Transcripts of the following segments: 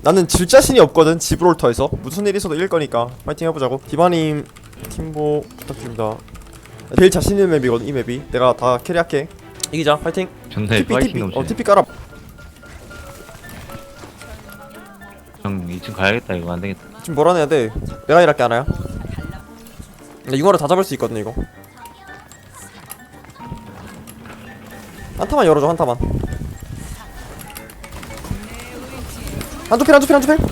나는 질 자신이 없거든 지브롤터에서. 무슨 일 있어도 이길 거니까. 파이팅 해보자고. 디바님 팀보 부탁드립니다. 제일 자신 있는 맵이거든 이 맵이. 내가 다 캐리할게. 이기자 파이팅. 전대 TP 파이팅 TP 넘치네. 어 TP 깔아. 형 2층 가야겠다. 이거 안되겠다. 지금 뭐라 해야 돼? 내가 일할게 하나야. 근데 융화를 다 잡을 수 있거든 이거. 한타만 열어줘 한타만 한쪽 필 한쪽 필 한쪽 필.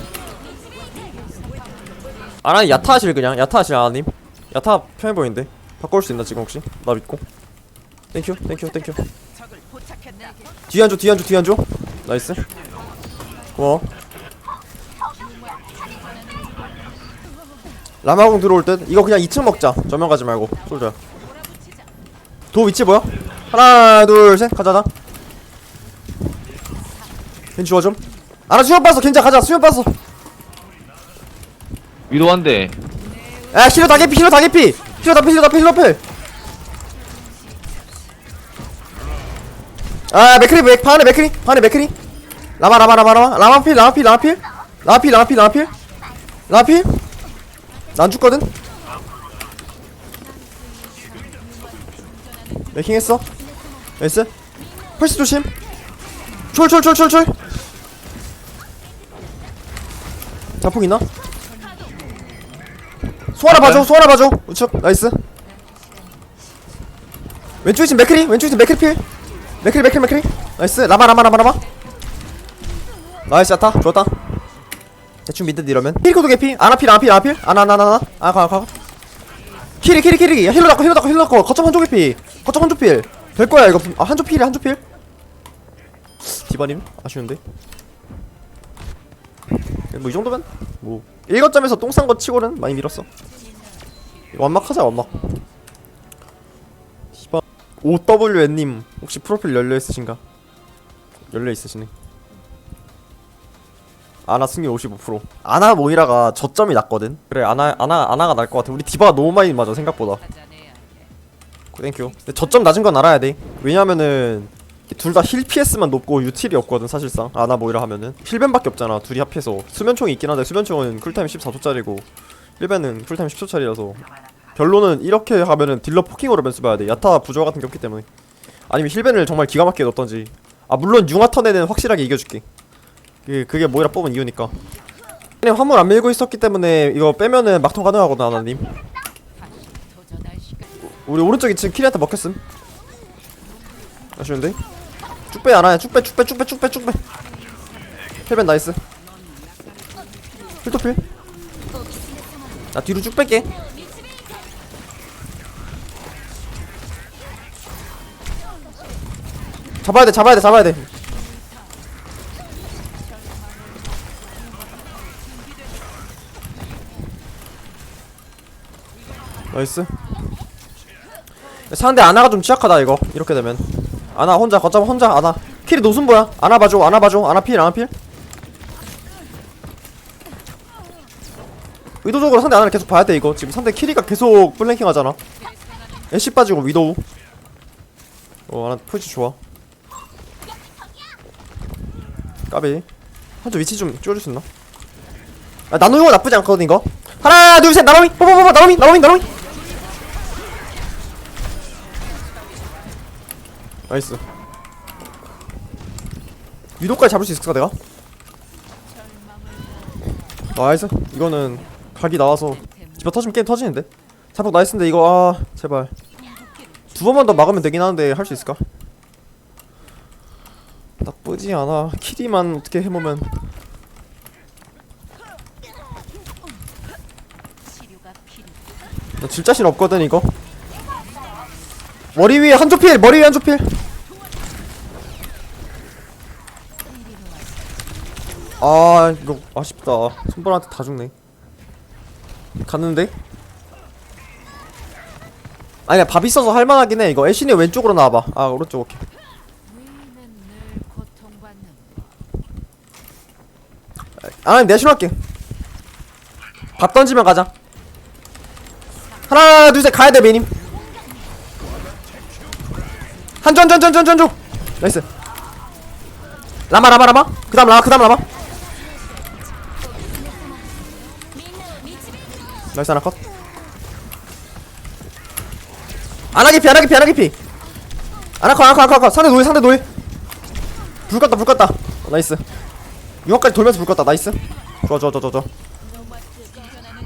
아나니 야타 하실 그냥. 야타 하실 아나님? 야타 편해 보이는데? 바꿔올 수 있나 지금 혹시? 나 믿고. 땡큐 땡큐 땡큐. 뒤에 한줘 뒤에 한줘 뒤에 한줘 나이스. 고마워. 라마공 들어올 듯? 이거 그냥 2층 먹자. 전면 가지 말고 솔져야. 도 위치 보여? 하나 둘 셋. 가자 가자. 겐 주워 좀 아나 수면 빠졌어 겐자 가자 수면 빠졌어 위도 한대 야 힐러 다 개피 힐러 다 개피. 힐러 다 필, 힐러 다 필, 힐러 필. 아 맥크리 맥 파네 맥크리 파네 맥크리. 라마 라마 라마 라마. 라마 필 라마 필 라마 필. 라마 필 라마 필 라마 필. 라마 필난 죽거든. 맥킹 했어. 나이스. 펄스 조심. 촐촐촐촐촐 자폭 있나? 소하나 봐줘 소하나 봐줘. 우측 나이스. 왼쪽에 지금 맥크리 왼쪽에 지금 맥크리 필. 맥크리 맥크리 맥크리. 나이스. 라마 라마 라마 라마. 나이스 야타. 좋았다. 대충 미드 이러면. 힐코도 개피 아나필 아나필 아나필. 아나 아나 아나 아가가 키리 키리 키리 힐러 닦고 힐러 닦고 힐러 닦고 거점 한쪽 개피 거점 한쪽 필될 거야 이거. 아 한쪽 필이 한쪽 필. 디바님? 아쉬운데 뭐 이 정도면? 뭐 1거점에서 똥 싼 거 치고는 많이 밀었어. 완막하자 완막. 시바 OWN님 혹시 프로필 열려있으신가? 열려있으시네. 아나 승률 55% 아나 모이라가 저점이 낮거든. 그래 아나 아나 아나가 날 것 같아. 우리 디바가 너무 많이 맞아 생각보다. 땡큐. 근데 저점 낮은 건 알아야 돼. 왜냐면은 둘 다 힐 PS만 높고 유틸이 없거든 사실상. 아나 모이라 하면은. 힐벤밖에 없잖아 둘이 합해서. 수면총이 있긴 한데 수면총은 쿨타임 14초짜리고 힐벤은 쿨타임 10초짜리라서. 결론은 이렇게 하면은 딜러 포킹으로 변수봐야 돼. 야타 부조화 같은 게 없기 때문에. 아니면 힐벤을 정말 기가 막히게 넣던지. 아 물론 융화 턴에는 확실하게 이겨줄게. 그게, 그게 모이라 뽑은 이유니까. 그냥 화물 안 밀고 있었기 때문에 이거 빼면은 막통 가능하거든 아나님. 우리 오른쪽 2층 키리한테 먹혔음. 아쉬운데 쭉빼 안하냐 쭉빼 쭉빼 쭉빼 쭉빼 쭉빼. 힐벤 나이스. 힐토필. 나 뒤로 쭉 뺄게. 잡아야 돼 잡아야 돼 잡아야 돼. 나이스. 상대 아나가 좀 취약하다 이거. 이렇게 되면 아나 혼자 거점 혼자 아나. 킬이 노순보야. 아나 봐줘 아나 봐줘. 아나 필 아나 필. 의도적으로 상대 아나를 계속 봐야 돼 이거. 지금 상대 키리가 계속 플랭킹 하잖아. 애쉬 빠지고 위도우. 어 아나 포지 좋아. 까비. 한쪽 위치 좀 찍어줄 수 있나? 아 나노 용어 나쁘지 않거든 이거. 하나 둘셋 나노미. 뽀뽀뽀뽀 나노미 나노미 나노미 나이스. 위도까지 잡을 수 있을까 내가? 나이스. 이거는 각이 나와서 집어 터지면 게임 터지는데? 자폭 나이스인데 이거 아 제발. 두 번만 더 막으면 되긴 하는데 할 수 있을까? 나쁘지 않아. 키리만 어떻게 해보면. 나질 자신 없거든 이거. 머리 위에 한조 필 머리 위에 한조 필 아, 이거 아쉽다. 손발한테 다 죽네. 갔는데? 아니야, 밥 있어서 할만하긴 해. 이거 애쉬니 왼쪽으로 나와봐. 아, 오른쪽 오케이. 아, 내가 신호할게. 밥 던지면 가자. 하나, 둘, 셋, 가야 돼, 메님. 한조. 나이스. 라마, 라마, 라마. 그 다음 라마, 그 다음 라마. 나이스 하나 컷. 안하기피 안하기피 안하기피 안하컷 안하컷 안하컷 상대 노예 상대 노예 불 껐다 불 껐다. 어, 나이스. 융화까지 돌면서 불 껐다. 나이스. 좋아 좋아 좋아 좋아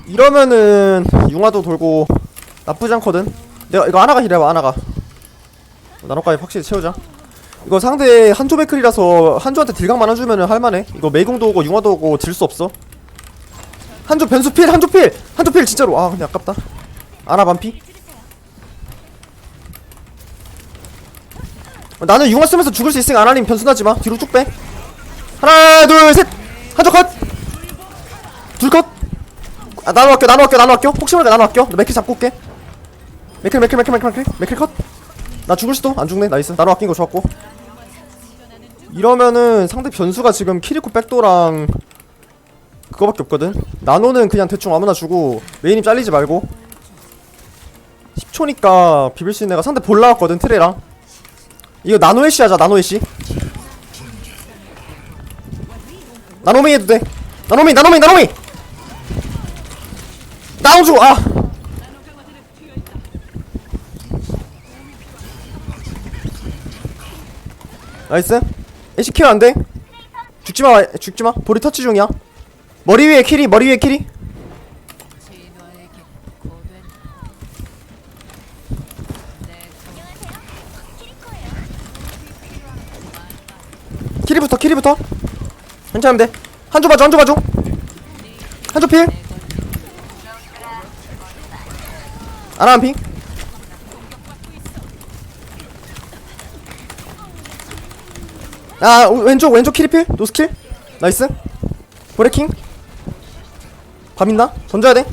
이러면은 융화도 돌고 나쁘지 않거든. 내가 이거 하나가 힐해봐 하나가. 나노까지 확실히 채우자. 이거 상대 한조 맥클이라서 한조한테 딜각만 해주면은 할만해. 이거 메이공도 오고 융화도 오고 질 수 없어 한조 변수 필 한조 필! 한조 필 진짜로. 아 근데 아깝다. 아나 반피? 어, 나는 융화 쓰면서 죽을 수 있으니까 아나님 변수 나지마. 뒤로 쭉빼. 하나 둘셋! 한조 컷둘컷! 아 나눠 할게 나눠 할게 나눠 할게 혹시 모르니까 나눠 할게 맥클 잡고 올게. 맥클 맥클 맥클 맥클 맥클. 맥클 컷나 죽을 수도. 안 죽네. 나이스. 나눠 아낀 거 좋았고. 이러면은 상대 변수가 지금 키리코 백도랑 그거밖에 없거든. 나노는 그냥 대충 아무나 주고 메인님 잘리지 말고. 10초니까 비빌 수 있는 애가 상대 볼 나왔거든 트레랑. 이거 나노 애쉬 하자 나노 애쉬. 나노메이 해도 돼. 나노메이 나노메이 나노메이 나오주 아! 나이스. 애쉬 키워 안돼? 죽지마 죽지마. 볼이 터치 중이야 머리 위에 키리 머리 위에 키리. 키리부터 키리부터. 돼 한조 봐줘 한조 봐줘. 한조 필. 아나 한핑. 아 오, 왼쪽 왼쪽 키리필. 노스킬. 나이스. 브레킹 밤 있나? 던져야 돼?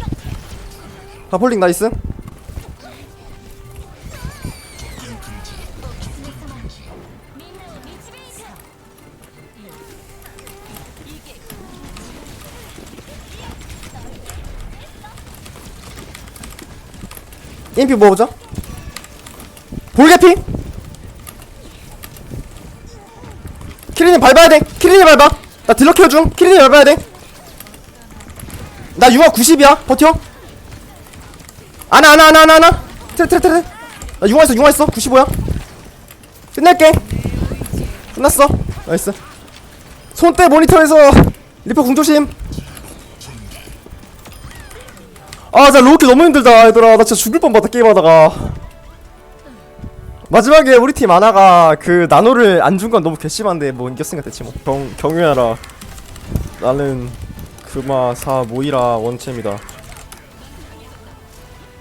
바폴링 나이스. 인피 뭐보자. 볼개피? 키리님 밟아야 돼. 키리님 밟아. 나 딜러 키워줌 키리님 밟아야 돼 나 융화 90이야? 버텨? 아나 아나 아나 아나 아나. 트레 트레 트레 나 융화했어 융화했어. 95야. 끝낼게. 끝났어. 나이스. 손대 모니터에서 리퍼 궁조심. 아 진짜 로우키 너무 힘들다 얘들아. 나 진짜 죽을 뻔봤다 게임하다가. 마지막에 우리 팀 아나가 그 나노를 안 준 건 너무 괘씸한데 뭐 이겼으니까 됐지 뭐 경, 경유하라. 나는 금화 사 모이라 원챔이다